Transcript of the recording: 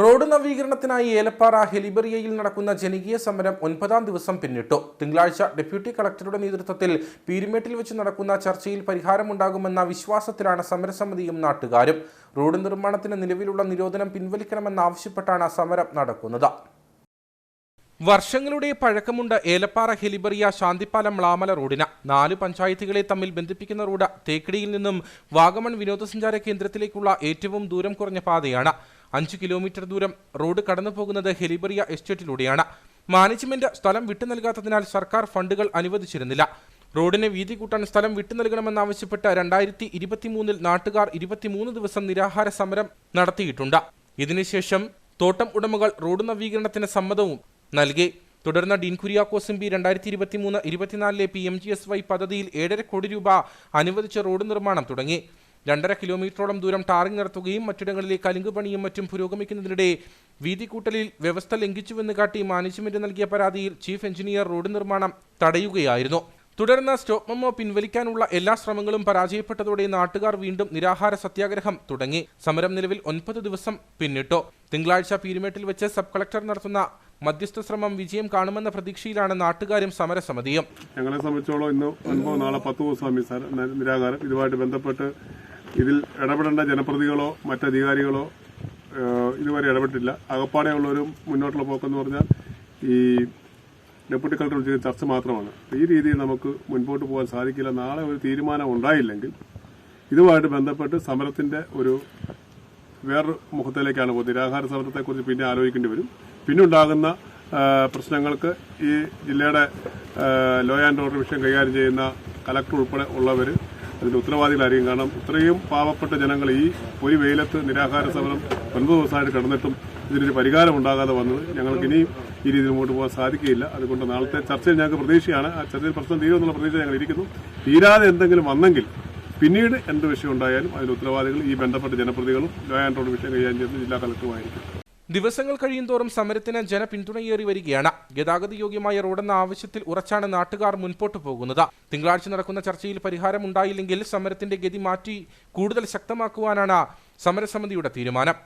Road നവീകരണത്തിനായി Elappara ഹെലിബറിയയിൽ നടക്കുന്ന ജനകീയ സമരം ഒൻപതാം ദിവസം പിന്നിട്ടു. തിങ്കളാഴ്ച ഡെപ്യൂട്ടി കളക്ടറുടെ നേതൃത്വത്തിൽ പീരുമേട്ടിൽ വെച്ച് നടക്കുന്ന ചർച്ചയിൽ പരിഹാരമുണ്ടാകുമെന്ന വിശ്വാസത്തിലാണ് സമരസമിതിയും നാട്ടുകാരും. റോഡ് നിർമ്മാണത്തിന് നിലവിലുള്ള നിരോധനം പിൻവലിക്കണമെന്നാവശ്യപ്പെട്ടാണ് സമരം നടക്കുന്നത്. വർഷങ്ങളുടെ പഴക്കമുണ്ട് ഏലപ്പാറ ഹെലിബറിയ ശാന്തിപ്പാലം മ്ലാമല റോഡിന്. നാല് പഞ്ചായത്തുകളെ തമ്മിൽ ബന്ധിപ്പിക്കുന്ന റോഡ് തേക്കടിയിൽ നിന്നും വാഗമൺ വിനോദസഞ്ചാര കേന്ദ്രത്തിലേക്കുള്ള ഏറ്റവും ദൂരം കുറഞ്ഞ പാതയാണ്. അഞ്ച് കിലോമീറ്റർ ദൂരം റോഡ് കടന്നു പോകുന്നത് ഹെലിബറിയ എസ്റ്റേറ്റിലൂടെയാണ്. മാനേജ്മെന്റ് സ്ഥലം വിട്ടു നൽകാത്തതിനാൽ സർക്കാർ ഫണ്ടുകൾ അനുവദിച്ചിരുന്നില്ല. റോഡിനെ വീതി കൂട്ടാൻ സ്ഥലം വിട്ടു നൽകണമെന്നാവശ്യപ്പെട്ട് രണ്ടായിരത്തി ഇരുപത്തിമൂന്നിൽ നാട്ടുകാർ ഇരുപത്തിമൂന്ന് ദിവസം നിരാഹാര സമരം നടത്തിയിട്ടുണ്ട്. ഇതിനുശേഷം തോട്ടം ഉടമകൾ റോഡ് നവീകരണത്തിന് സമ്മതവും നൽകി. തുടർന്ന് ഡീൻ കുര്യാക്കോസും ബി രണ്ടായിരത്തി ഇരുപത്തിമൂന്ന് ഇരുപത്തിനാലിലെ P M G S Y പദ്ധതിയിൽ ഏഴര കോടി രൂപ അനുവദിച്ച റോഡ് നിർമ്മാണം തുടങ്ങി. രണ്ടര കിലോമീറ്ററോളം ദൂരം ടാറിംഗ് നടത്തുകയും മറ്റിടങ്ങളിലെ കലുങ്ക് പണിയും മറ്റും പുരോഗമിക്കുന്നതിനിടെ വീതി കൂട്ടലിൽ വ്യവസ്ഥ ലംഘിച്ചുവെന്ന് കാട്ടി മാനേജ്മെന്റ് നൽകിയ പരാതിയിൽ ചീഫ് എഞ്ചിനീയർ റോഡ് നിർമ്മാണം തടയുകയായിരുന്നു. തുടർന്ന് സ്റ്റോപ്പ് മെമ്മോ പിൻവലിക്കാനുള്ള എല്ലാ ശ്രമങ്ങളും പരാജയപ്പെട്ടതോടെ നാട്ടുകാർ വീണ്ടും നിരാഹാര സത്യാഗ്രഹം തുടങ്ങി. സമരം നിലവിൽ ഒൻപത് ദിവസം പിന്നിട്ടു. തിങ്കളാഴ്ച പീരുമേട്ടിൽ വെച്ച് സബ് കളക്ടർ നടത്തുന്ന മധ്യസ്ഥ ശ്രമം വിജയം കാണുമെന്ന പ്രതീക്ഷയിലാണ് നാട്ടുകാരും സമരസമിതിയും. ഞങ്ങളെ സംബന്ധിച്ചോളം ഇന്ന് ഒൻപത് നാളെ പത്ത് ദിവസം നിരാകാരം. ഇതുമായിട്ട് ബന്ധപ്പെട്ട് ഇതിൽ ഇടപെടേണ്ട ജനപ്രതികളോ മറ്റധികാരികളോ ഇതുവരെ ഇടപെട്ടില്ല. അകപ്പാടെ ഒരു മുന്നോട്ടുള്ള പോക്കെന്ന് പറഞ്ഞാൽ ഈ ഡെപ്യൂട്ടി കളക്ടർ വിളിച്ച ചർച്ച മാത്രമാണ്. ഈ രീതിയിൽ നമുക്ക് മുൻപോട്ട് പോകാൻ സാധിക്കില്ല. നാളെ ഒരു തീരുമാനം ഉണ്ടായില്ലെങ്കിൽ ഇതുമായിട്ട് ബന്ധപ്പെട്ട് സമരത്തിന്റെ ഒരു വേറൊരു മുഖത്തിലേക്കാണ് പോകുന്നത്. നിരാഹാര സമരത്തെക്കുറിച്ച് പിന്നെ ആലോചിക്കേണ്ടി വരും. പിന്നെ ഉണ്ടാകുന്ന പ്രശ്നങ്ങൾക്ക് ഈ ജില്ലയുടെ ലോ ആൻഡ് ഓർഡർ വിഷയം കൈകാര്യം ചെയ്യുന്ന കലക്ടർ ഉൾപ്പെടെ ഉള്ളവർ അതിന്റെ ഉത്തരവാദികളായിരിക്കും കാരണം ഇത്രയും പാവപ്പെട്ട ജനങ്ങൾ ഈ ഒരു വെയിലത്ത് നിരാഹാര സമരം ഒൻപത് ദിവസമായിട്ട് കിടന്നിട്ടും ഇതിനൊരു പരിഹാരം ഉണ്ടാകാതെ വന്നത് ഞങ്ങൾക്ക് ഇനിയും ഈ രീതിയിൽ മുമ്പോട്ട് പോകാൻ സാധിക്കുകയില്ല. അതുകൊണ്ട് നാളത്തെ ചർച്ചയിൽ ഞങ്ങൾക്ക് പ്രതീക്ഷയാണ്. ആ ചർച്ചയിൽ പ്രശ്നം തീരുമെന്നുള്ള പ്രതീക്ഷ ഞങ്ങൾ ഇരിക്കുന്നു. തീരാതെ എന്തെങ്കിലും വന്നെങ്കിൽ പിന്നീട് എന്ത് വിഷയം ഉണ്ടായാലും അതിന് ഉത്തരവാദികൾ ഈ ബന്ധപ്പെട്ട ജനപ്രതികളും ലോ ഓർഡർ വിഷയം കൈകാര്യം ചെയ്യുന്ന ജില്ലാ കളക്ടറുമായിരിക്കും. ദിവസങ്ങൾ കഴിയുന്തോറും സമരത്തിന് ജനപിന്തുണയേറി വരികയാണ്. ഗതാഗത യോഗ്യമായ റോഡെന്ന ആവശ്യത്തിൽ ഉറച്ചാണ് നാട്ടുകാർ മുൻപോട്ട് പോകുന്നത്. തിങ്കളാഴ്ച നടക്കുന്ന ചർച്ചയിൽ പരിഹാരം ഉണ്ടായില്ലെങ്കിൽ സമരത്തിന്റെ ഗതി മാറ്റി കൂടുതൽ ശക്തമാക്കുവാനാണ് സമരസമിതിയുടെ തീരുമാനം.